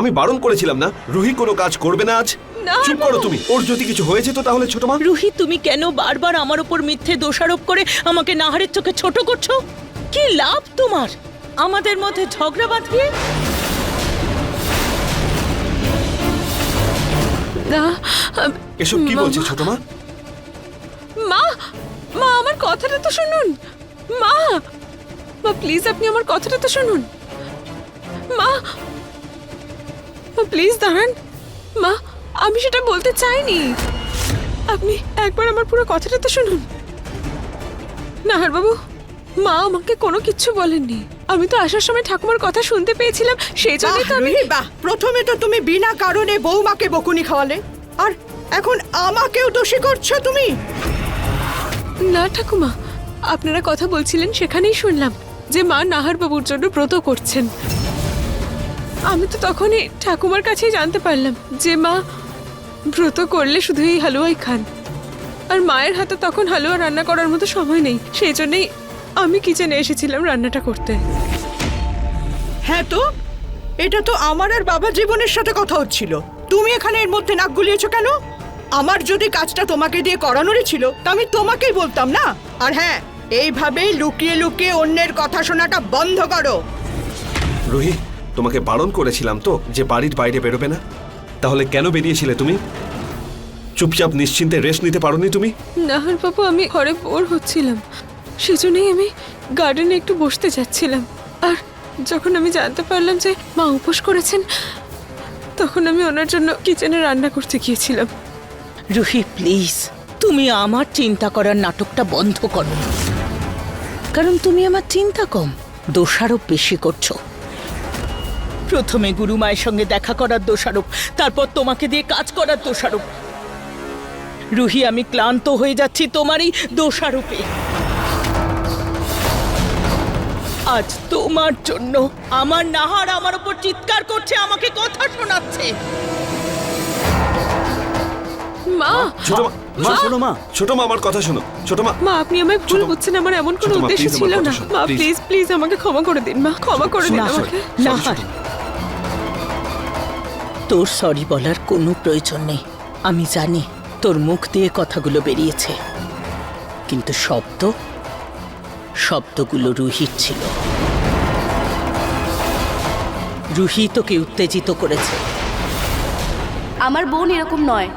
আমি বারণ করেছিলাম না। রুহি কোনো কাজ করবে না আজ? না, চুপ করো তুমি। ওর যদি কিছু হয়ে যেত তাহলে ছোট মা? রুহি তুমি কেন বারবার আমার উপর মিথ্যে দোষারোপ করে আমাকে নাহারের চোখে ছোট করছ? কি লাভ তোমার? আমাদের মধ্যে ঝগড়া বাঁধিয়ে? না এসব কি বলছে ছোট মা? মা মা আমার কথাটা তো শুনুন। মা মা প্লিজ আপনি আমার কথাটা তো শুনুন। মা প্লিজ দাঁড়ান। মা আমি সেটা বলতে চাইনি। আপনি একবার আমার পুরো কথাটা তো শুনুন। নাহার বাবু মা আমাকে কোনো কিচ্ছু বলেননি। আমি তো আসার সময় ঠাকুমার কথা শুনতে পেয়েছিলাম সেই জন্যই তো আমি বাহ। প্রথমে তো তুমি বিনা কারণে বৌমাকে বকুনি খাওয়ালে। আর এখন আমাকেও দোষী করছ তুমি? না ঠাকুমা আপনারা কথা বলছিলেন সেখানেই শুনলাম যে মা নাহার বাবুর জন্য ব্রত করছেন। আমি তো তখনই ঠাকুমার কাছেই জানতে পারলাম যে মা ব্রত করলে শুধু এই হালুয়াই খান। আর মায়ের হাতে তখন হালুয়া রান্না করার মতো সময় নেই। সেই জন্যই আমি কিচেনে এসেছিলাম রান্নাটা করতে। হ্যাঁ তো এটা তো আমার আর বাবা জীবনের সাথে কথা হচ্ছিল। তুমি এখানে এর মধ্যে নাক গুলিয়েছো কেন? আমার যদি কাজটা তোমাকে দিয়ে করানোরই ছিল তা আমি তোমাকেই বলতাম না? আর হ্যাঁ এইভাবেই লুকিয়ে লুকিয়ে অন্যের কথা শোনাটা বন্ধ করো। রুহি তোমাকে বারণ করেছিলাম তো যে বাড়ির বাইরে বেরোবে না? তাহলে কেন বেরিয়েছিলে তুমি? চুপচাপ নিশ্চিন্তে রেস্ট নিতে পারোনি তুমি? নাহার বাবু আমি ঘরে বোর হচ্ছিলাম। সেজন্যই আমি গার্ডেনে একটু বসতে যাচ্ছিলাম। আর যখন আমি জানতে পারলাম যে মা উপোস করেছেন তখন আমি ওনার জন্য কিচেনে রান্না করতে গিয়েছিলাম। রুহি প্লিজ তুমি আমার চিন্তা করার নাটকটা বন্ধ করো। কারণ তুমি আমার চিন্তা কম দোষারোপ বেশি করছ। প্রথমে গুরু মায়ের সঙ্গে দেখা করার দোষারোপ তারপর তোমাকে দিয়ে কাজ করার দোষারোপ। রুহি আমি ক্লান্ত হয়ে যাচ্ছি তোমারই দোষারোপে। আজ তোমার জন্য আমার নাহার আমার উপর চিৎকার করছে আমাকে কথা শোনাচ্ছে। মা ছোট মা মা! শোনো মা ছোট মা আমার কথা শোনো। ছোট মা মা আপনি আমায় ভুল বুঝছেন আমার এমন কোনো উদ্দেশ্য ছিল না। মা প্লিজ। প্লিজ আমাকে ক্ষমা করে দিন মা ক্ষমা করে দিন আমাকে। নাহার। তোর সরি বলার কোনো প্রয়োজন নেই। আমি জানি তোর মুখ দিয়ে কথাগুলো বেরিয়েছে। কিন্তু শব্দ, শব্দগুলো রুহির ছিল। রুহি তোকে উত্তেজিত করেছে। আমার বোন এরকম নয়।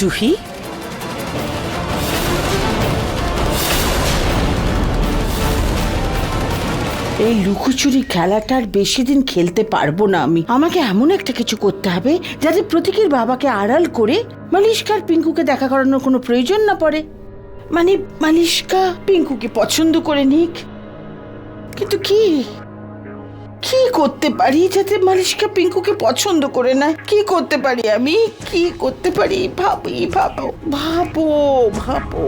জুহি? এই লুকোচুরি খেলাটা আর বেশি দিন খেলতে পারব না আমি। আমাকে এমন একটা কিছু করতে হবে যাতে প্রতীকের বাবাকে আড়াল করে মালিশকার পিঙ্কুকে দেখা করানোর কোনো প্রয়োজন না পড়ে। মানে মালিশকা পিঙ্কুকে পছন্দ করে নিক। কিন্তু কি? কি করতে পারি যাতে মালিশকা পিঙ্কুকে পছন্দ করে না? কি করতে পারি আমি? কি করতে পারি? ভাবি, ভাবো ভাবো ভাবো।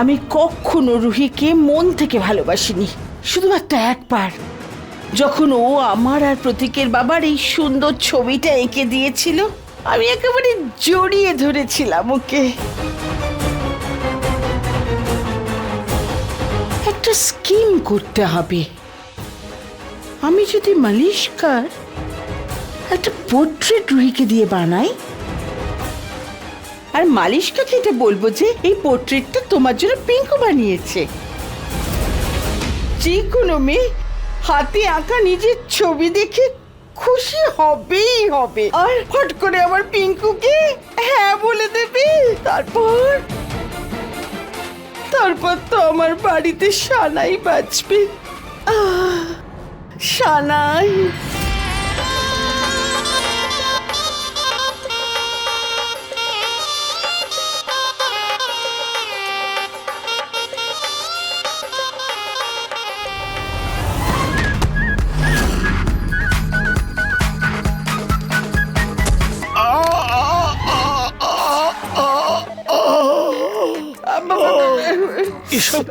আমি কখনো রুহিকে মন থেকে ভালোবাসিনি, শুধুমাত্র একবার। যখন ও আমার আর প্রতীকের বাবার এই সুন্দর ছবিটা এঁকে দিয়েছিল, আমি একেবারে জড়িয়ে ধরেছিলাম ওকে। একটা স্কিম করতে হবে। আমি যদি মালিশকার একটা পোর্ট্রেট রুহিকে দিয়ে বানাই, আর মালিশকাকে এটা বলব যে এই পোর্ট্রেটটা তোমার জন্য পিঙ্কু বানিয়েছে। যে কোনো মেয়ে হাতে আঁকা নিজের ছবি দেখে খুশি হবেই হবে। আর ফট করে আমার পিঙ্কুকে হ্যাঁ বলে দেবে। তারপর তারপর তো আমার বাড়িতে সানাই বাঁচবে সানাই।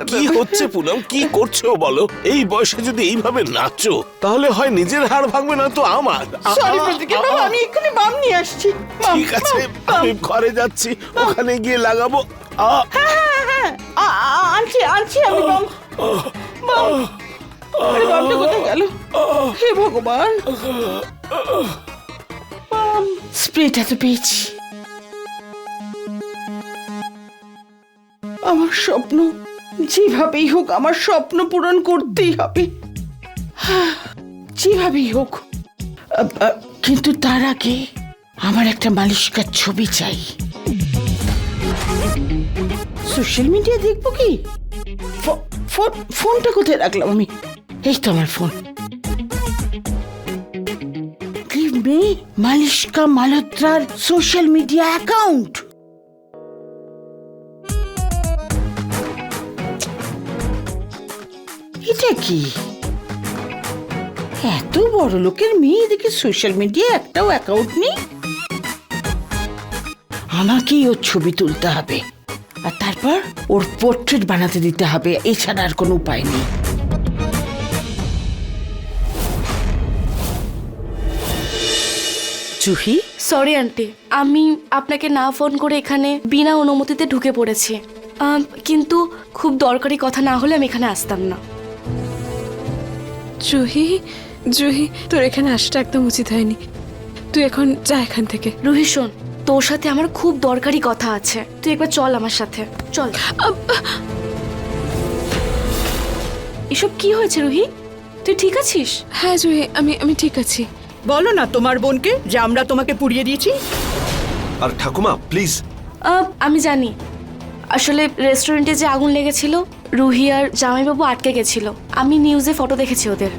কি হচ্ছে পুনম? কি করছ বলো? এই বয়সে যদি এইভাবে নাচো তাহলে হয় নিজের হাড় ভাঙবে না তো আমার। সরি আ- বাবা আমি এক্ষুনি বাম নিয়ে আসছি। ঠিক আছে আমি ঘরে যাচ্ছি ওখানে গিয়ে লাগাবো। হ্যাঁ, হ্যাঁ, আ- আনছি আনছি আমি বাম। বাম। আরে বামটা কোথায় গেল? হে ভগবান। বাম। স্প্রেটা তো পেয়েছি। আমার স্বপ্ন যেভাবেই হোক আমার স্বপ্ন পূরণ করতেই হবে। যেভাবেই হোক কিন্তু তার আগে আমার একটা মালিশকার ছবি চাই। সোশ্যাল মিডিয়া দেখব কি? ফোনটা কোথায় রাখলাম আমি? এই তো আমার ফোন। মালিশকা মালহোত্রার সোশ্যাল মিডিয়া অ্যাকাউন্ট? এটা কি? এত বড় লোকের মেয়ে দেখে সোশ্যাল মিডিয়া একটাও অ্যাকাউন্ট নেই? আমাকেই ওর ছবি তুলতে হবে। আর তারপর ওর পোর্ট্রেট বানাতে দিতে হবে এছাড়া আর কোনো উপায় নেই। জুহি? সরি আন্টি আমি আপনাকে না ফোন করে এখানে বিনা অনুমতিতে ঢুকে পড়েছি। আম, কিন্তু খুব দরকারি কথা না হলে আমি এখানে আসতাম না। জুহি জুহি তোর এখানে আসাটা একদম উচিত হয়নি। তুই এখন যা এখান থেকে। রুহি শোন তোর সাথে আমার খুব দরকারি কথা আছে। তুই একবার চল আমার সাথে। চল। এসব কি হয়েছে রুহি? তুই ঠিক আছিস? হ্যাঁ জুহি আমি আমি ঠিক আছি। বলো না তোমার বোনকে যে আমরা তোমাকে পুড়িয়ে দিয়েছি। আর ঠাকুমা প্লিজ আহ, আমি জানি। আসলে রেস্টুরেন্টে যে আগুন লেগেছিল রুহি আর জামাইবাবু আটকে গেছিল। আমি নিউজে ফটো দেখেছি ওদের।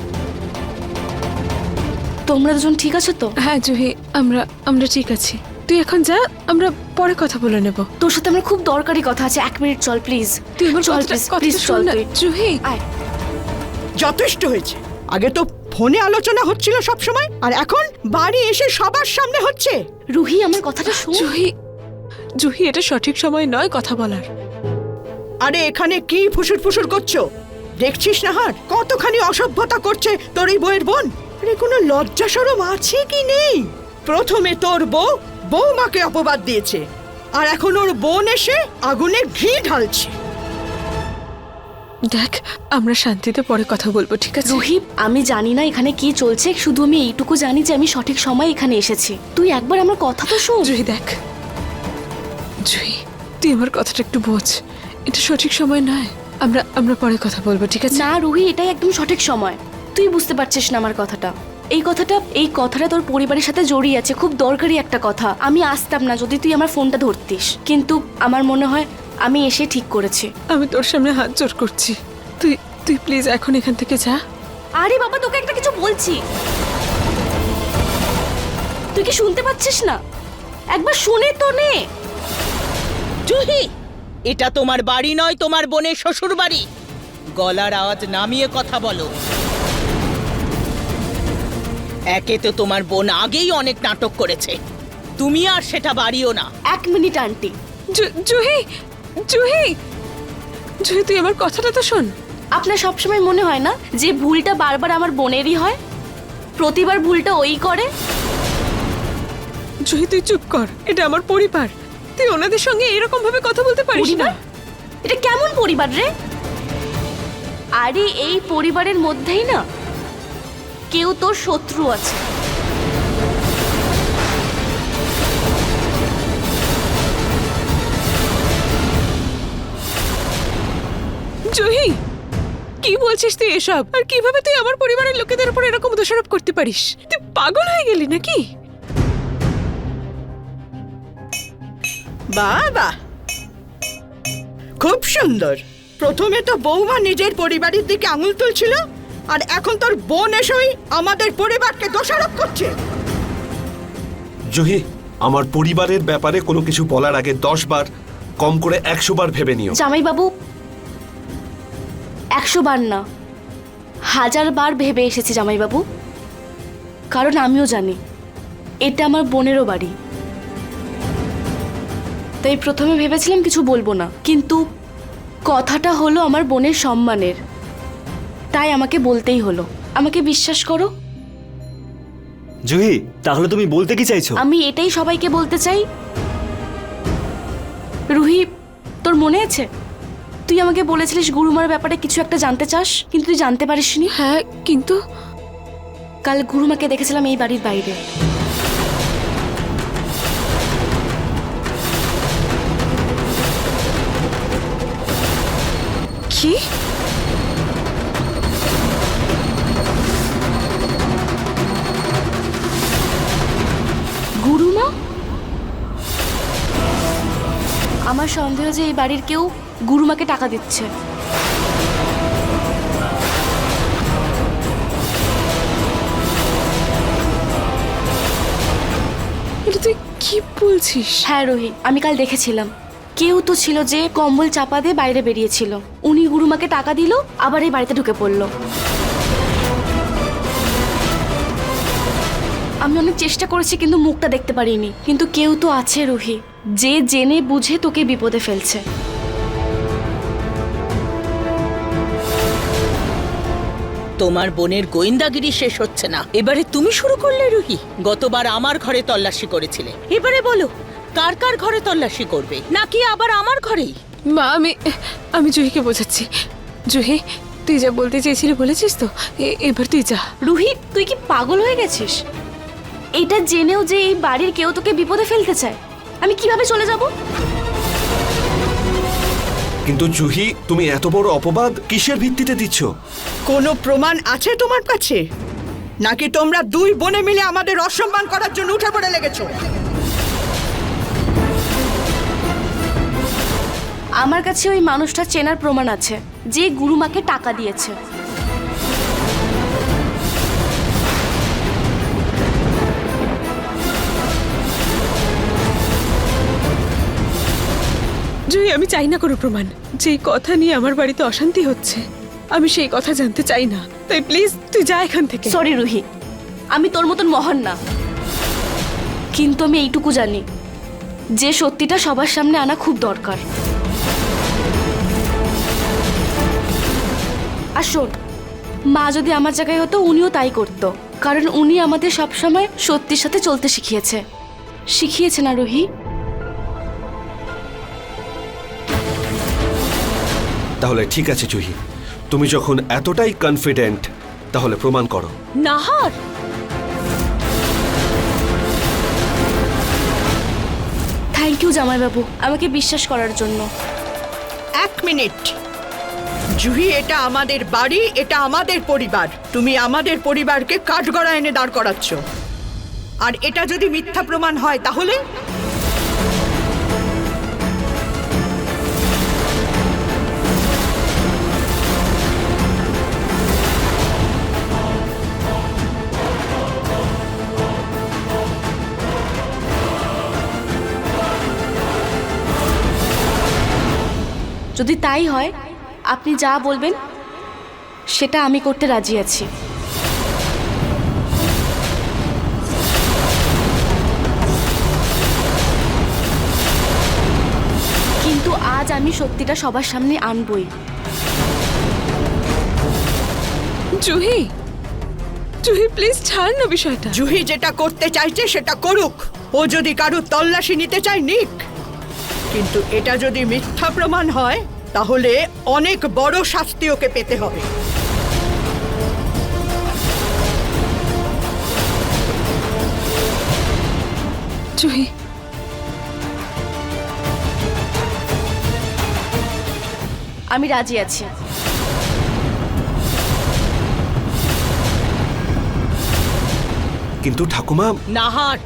তোমরা দুজন ঠিক আছো তো? হ্যাঁ জুহি আমরা আমরা ঠিক আছি। তুই এখন যা আমরা পরে কথা বলে নেব। তোর সাথে আমার খুব দরকারি কথা আছে। এক মিনিট চল প্লিজ তুই আমার চল প্লিজ প্লিজ চল। তুই। জুহি। আয়। যথেষ্ট হয়েছে। আগে তো ফোনে আলোচনা হচ্ছিল সব সময় আর এখন বাড়ি এসে সবার সামনে হচ্ছে। রুহি আমার কথাটা শোন। জুহি জুহি এটা সঠিক সময় নয় কথা বলার। আরে এখানে কি ফুসুর ফুসুর করছ? দেখছিস না হার? কতখানি অসভ্যতা করছে তোর এই বউয়ের বোন? আরে কোনো লজ্জা সরম আছে কি নেই? প্রথমে তোর বউ বৌমাকে অপবাদ দিয়েছে। আর এখন ওর বোন এসে আগুনে ঘি ঢালছে। দেখ আমরা শান্তিতে পরে কথা বলব ঠিক আছে? রুহি আমি জানি না এখানে কি চলছে শুধু আমি এইটুকু জানি যে আমি সঠিক সময় এখানে এসেছি। তুই একবার আমার কথা তো শোন। জুহি দেখ। জুহি তুই আমার কথাটা একটু বোঝ। এটা সঠিক সময় নয়। আমরা আমরা পরে কথা বলব ঠিক আছে? না রুহি এটাই একদম সঠিক সময়। তুই বুঝতে পারছিস না আমার কথাটা। এই কথাটা এই কথাটা তোর পরিবারের সাথে জড়িয়ে আছে খুব দরকারি একটা কথা। আমি আসতাম না যদি তুই আমার ফোনটা ধরতিস। কিন্তু আমার মনে হয় আমি এসে ঠিক করেছি। আমি তোর সামনে হাত জোর করছি। তুই তুই প্লিজ এখন এখান থেকে যা। আরে বাবা তোকে একটা কিছু বলছি। তুই কি শুনতে পাচ্ছিস না? একবার শুনে তো নে। জুহি এটা তোমার বাড়ি নয় তোমার বোনের শ্বশুর বাড়ি গলার আওয়াজ নামিয়ে কথা বলো। একে তো তোমার বোন আগেই অনেক নাটক করেছে। তুমি আর সেটা বাড়িও না। এক মিনিট আন্টি। জু- জুহি জুহি। জুহি তুই আমার কথাটা তো শোন। আপনার সবসময় মনে হয় না যে ভুলটা বারবার আমার বোনেরই হয়? প্রতিবার ভুলটা ওই করে? জুহি তুই চুপ কর। এটা আমার পরিবার। তুই ওনাদের সঙ্গে এরকম ভাবে কথা বলতে পারিস না? পরিবার? এটা কেমন পরিবার রে? আরে এই পরিবারের মধ্যেই না কেউ তোর শত্রু আছে। জুহি কি বলছিস তুই এসব? আর কীভাবে তুই আমার পরিবারের লোকেদের উপর এরকম দোষারোপ করতে পারিস? তুই পাগল হয়ে গেলি নাকি? বাবা! খুব সুন্দর। প্রথমে তো বৌমা নিজের পরিবারের দিকে আঙুল তুলছিল আর এখন তোর বোন এসেই আমাদের পরিবারকে দোষারোপ করছে। জুহি আমার পরিবারের ব্যাপারে কোনো কিছু বলার আগে দশ বার কম করে একশো বার ভেবে নিও। জামাইবাবু একশো বার না হাজার বার ভেবে এসেছি জামাইবাবু। কারণ আমিও জানি এটা আমার বোনেরও বাড়ি। তাই প্রথমে ভেবেছিলাম কিছু বলব না। কিন্তু কথাটা হলো আমার বোনের সম্মানের। তাই আমাকে বলতেই হলো। আমাকে বিশ্বাস করো। জুহি তাহলে তুমি বলতে কি চাইছো? আমি এটাই সবাইকে বলতে চাই। রুহি তোর মনে আছে? তুই আমাকে বলেছিলিস গুরুমার ব্যাপারে কিছু একটা জানতে চাস কিন্তু তুই জানতে পারিসনি। হ্যাঁ কিন্তু? কাল গুরুমাকে দেখেছিলাম এই বাড়ির বাইরে। কি গুরুমা? আমার সন্দেহ যে এই বাড়ির কেউ গুরুমাকে টাকা দিচ্ছে। এটা তুই কি বলছিস? হ্যাঁ রোহি আমি কাল দেখেছিলাম। কেউ তো ছিল যে কম্বল চাপা দিয়ে বাইরে বেরিয়েছিল। উনি গুরুমাকে টাকা দিল, আবার এই বাড়িতে ঢুকে পড়ল। আমি অনেক চেষ্টা করেছি, কিন্তু মুখটা দেখতে পারিনি। কিন্তু কেউ তো আছে, রুহি। যে জেনে বুঝে তোকে বিপদে ফেলছে। তোমার বোনের গোয়েন্দাগিরি শেষ হচ্ছে না। এবারে তুমি শুরু করলে, রুহি। গতবার আমার ঘরে তল্লাশি করেছিলে। এবারে বলো। কার কার ঘরে তল্লাশি করবে? নাকি আবার আমার ঘরেই? মা আমি আমি জুহিকে বোঝাচ্ছি। জুহি তুই যা বলতে চেয়েছিলি বলেছিস তো? এ- এবার তুই যা। রুহি তুই কি পাগল হয়ে গেছিস? এটা জেনেও যে এই বাড়ির কেউ তোকে বিপদে ফেলতে চায়। আমি কীভাবে চলে যাব? কিন্তু জুহি তুমি এত বড় অপবাদ কিসের ভিত্তিতে দিচ্ছ? কোনো প্রমাণ আছে তোমার কাছে? নাকি তোমরা দুই বোনে মিলে আমাদের অসম্মান করার জন্য উঠে পড়ে লেগেছো? আমার কাছে ওই মানুষটা চেনার প্রমাণ আছে যে গুরুমাকে টাকা দিয়েছে। জুহি আমি চাই না কোনো প্রমাণ। যেই কথা নিয়ে আমার বাড়িতে অশান্তি হচ্ছে আমি সেই কথা জানতে চাই না। তাই প্লিজ তুই যা এখান থেকে। সরি রুহি। আমি তোর মতন মহান না। কিন্তু আমি এইটুকু জানি যে সত্যিটা সবার সামনে আনা খুব দরকার। আর শোন মা যদি আমার জায়গায় হতো উনিও তাই করতো। কারণ উনি আমাদের সবসময় সত্যির সাথে চলতে শিখিয়েছে। শিখিয়েছে না রুহি? তাহলে ঠিক আছে জুহি তুমি যখন এতটাই কনফিডেন্ট তাহলে প্রমাণ করো। নাহার! থ্যাংক ইউ জামাইবাবু। আমাকে বিশ্বাস করার জন্য। এক মিনিট। জুহি, এটা আমাদের বাড়ি, এটা আমাদের পরিবার। তুমি আমাদের পরিবারকে কাঠগড়া এনে দাঁড় করাচ্ছ। আর এটা যদি মিথ্যা প্রমাণ হয়, তাহলে? যদি তাই হয় আপনি যা বলবেন সেটা আমি করতে রাজি আছি। কিন্তু আজ আমি সত্যিটা সবার সামনে আনবই। জুহি জুহি প্লিজ ছাড় না বিষয়টা। জুহি যেটা করতে চাইছে সেটা করুক। ও যদি কারুর তল্লাশি নিতে চায় নিক। কিন্তু এটা যদি মিথ্যা প্রমাণ হয় তাহলে অনেক বড় শাস্তি ওকে পেতে হবে। জুহি। আমি রাজি আছি। কিন্তু ঠাকুমা নাহার।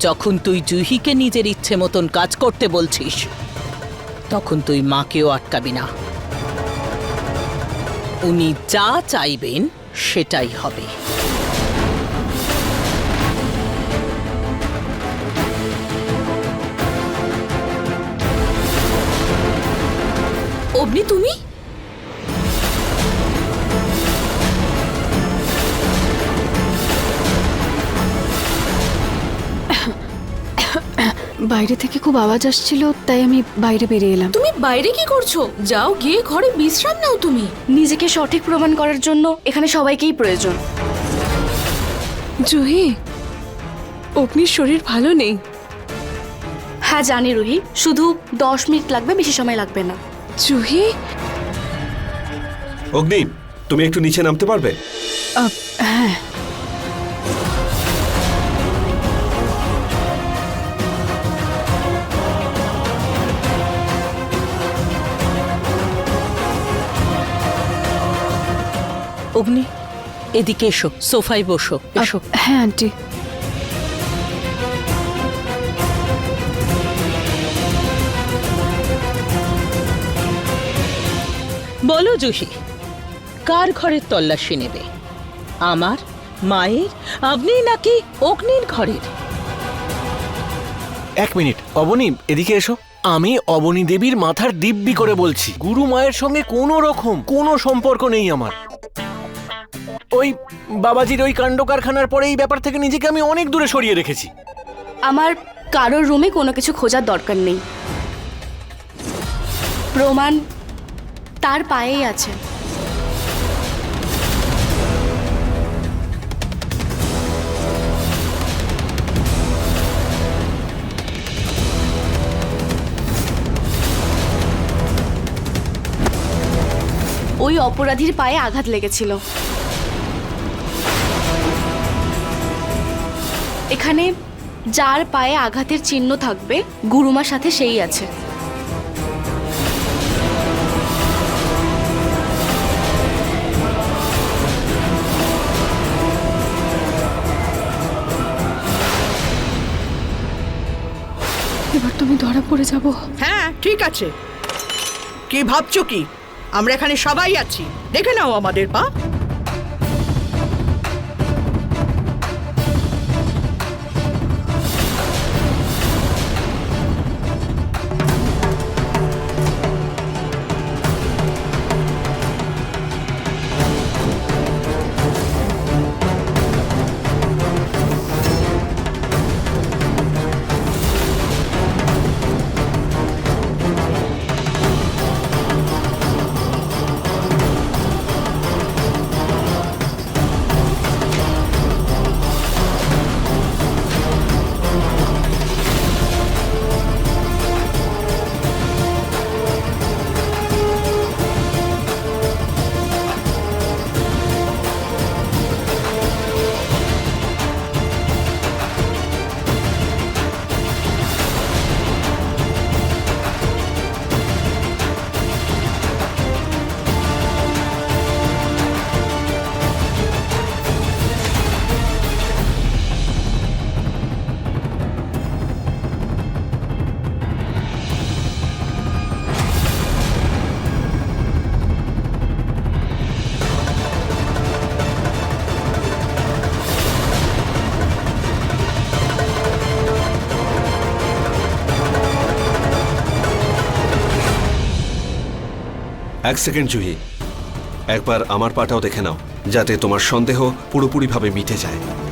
যখন তুই জুহিকে নিজের ইচ্ছে মতন কাজ করতে বলছিস তখন তুই মাকেও আটকাবি না। উনি যা চাইবেন সেটাই হবে। অগ্নি তুমি? বাইরে থেকে খুব আওয়াজ আসছিল তাই আমি বাইরে বেরিয়ে এলাম। তুমি বাইরে কি করছ? যাও গিয়ে ঘরে বিশ্রাম নাও তুমি। নিজেকে সঠিক প্রমাণ করার জন্য এখানে সবাইকেই প্রয়োজন। জুহি অগ্নির শরীর ভালো নেই। হ্যাঁ জানি রুহি শুধু দশ মিনিট লাগবে বেশি সময় লাগবে না। জুহি? অগ্নি তুমি একটু নিচে নামতে পারবে? হ্যাঁ। এদিকে এসো সোফায় বসো এসো। হ্যাঁ আন্টি। বলো জুহি কার ঘরের তল্লাশি নেবে? আমার মায়ের আপনি নাকি অগ্নির ঘরের? এক মিনিট অবনী এদিকে এসো। আমি অবনী দেবীর মাথার দিব্যি করে বলছি গুরু মায়ের সঙ্গে কোনো রকম কোনো সম্পর্ক নেই আমার। ওই বাবাজির ওই কাণ্ড কারখানার পরে এই ব্যাপার থেকে নিজেকে আমি অনেক দূরে সরিয়ে রেখেছি। আমার কারোর রুমে কোনো কিছু খোঁজার দরকার নেই। প্রমাণ তার পায়েই আছে। ওই অপরাধীর পায়ে আঘাত লেগেছিল। এখানে যার পায়ে আঘাতের চিহ্ন থাকবে গুরুমার সাথে সেই আছে। এবার তুমি ধরা পড়ে যাব। হ্যাঁ ঠিক আছে। কি ভাবছ কি? আমরা এখানে সবাই আছি। দেখে নাও আমাদের পা। এক সেকেন্ড জুহি। একবার আমার পাটাও দেখে নাও যাতে তোমার সন্দেহ পুরোপুরিভাবে মিটে যায়।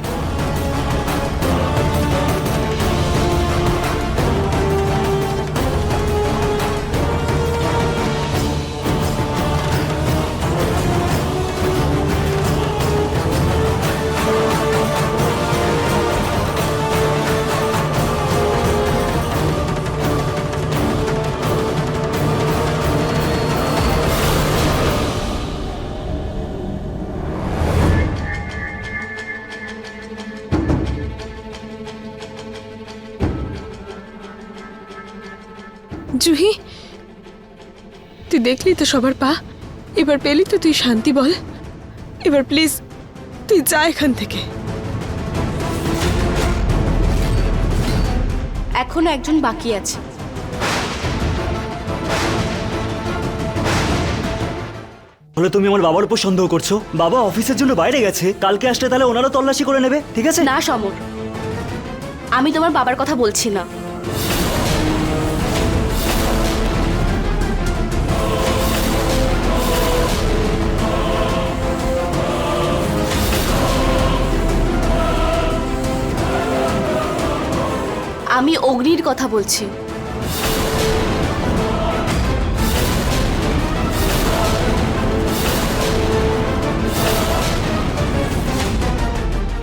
জুহি তুই দেখলি তো সবার পা? এবার পেলি তো তুই শান্তি বল। এবার প্লিজ তুই যা এখান থেকে। এখনও একজন বাকি আছে। তাহলে তুমি আমার বাবার উপর সন্দেহ করছ? বাবা অফিসের জন্য বাইরে গেছে। কালকে আসলে তাহলে ওনারও তল্লাশি করে নেবে ঠিক আছে? না সমর। আমি তোমার বাবার কথা বলছি না। অগ্নির কথা বলছি।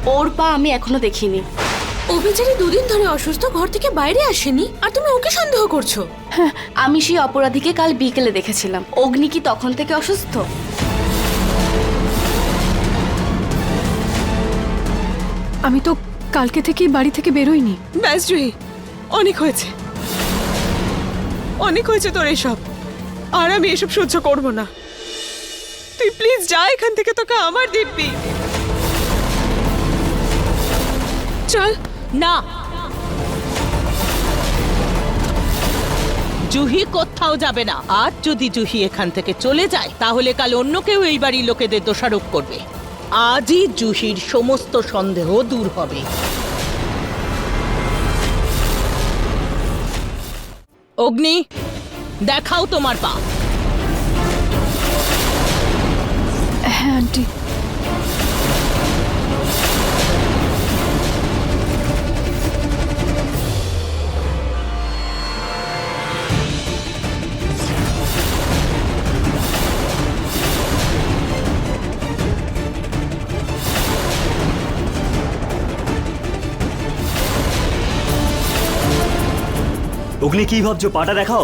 ওর পা আমি এখনও দেখিনি। ও বেচারি দুদিন ধরে অসুস্থ ঘর থেকে বাইরে আসেনি। আর তুমি ওকে সন্দেহ করছ? আমি সেই অপরাধীকে কাল বিকেলে দেখেছিলাম। অগ্নি কি তখন থেকে অসুস্থ? আমি তো কালকে থেকেই বাড়ি থেকে বেরোইনি। ব্যাস জুহি। অনেক হয়েছে। অনেক হয়েছে তোর এসব। আর আমি এসব সহ্য করব না। তুই প্লিজ যা এখান থেকে, তোকে আমার দিব্যি। চল। না। জুহি কোথাও যাবে না। আর যদি জুহি এখান থেকে চলে যায়, তাহলে কাল অন্য কেউ এই বাড়ির লোকেদের দোষারোপ করবে। আজই জুহির সমস্ত সন্দেহ দূর হবে। অগ্নি দেখাও তোমার পা। হ্যাঁ আন্টি। অগ্নি কি ভাবছ পাটা দেখাও?